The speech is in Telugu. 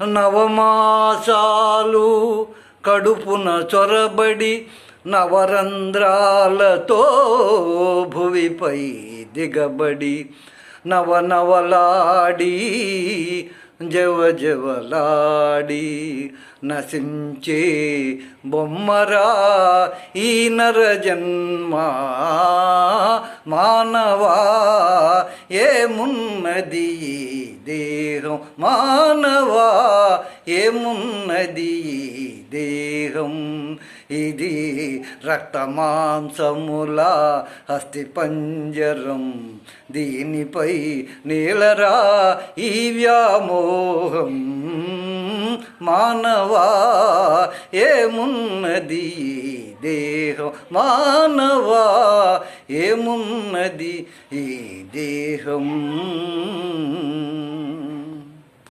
నవమాసాలు కడుపున చొరబడి నవరంధ్రాలతో భువిపై దిగబడి నవనవలాడి జవ జవలాడి నశించే బొమ్మరా ఈ నర మానవా ఏమున్నది ఈ దేహం మానవా ఏమున్నది ఈ దేహం ఇది రక్తమాంసముల అస్థి పంజరం దీనిపై నీలరా ఈ వ్యామోహం మానవా? ఏమున్నది దేహం? మానవా? ఏమున్నది ఈ దేహం?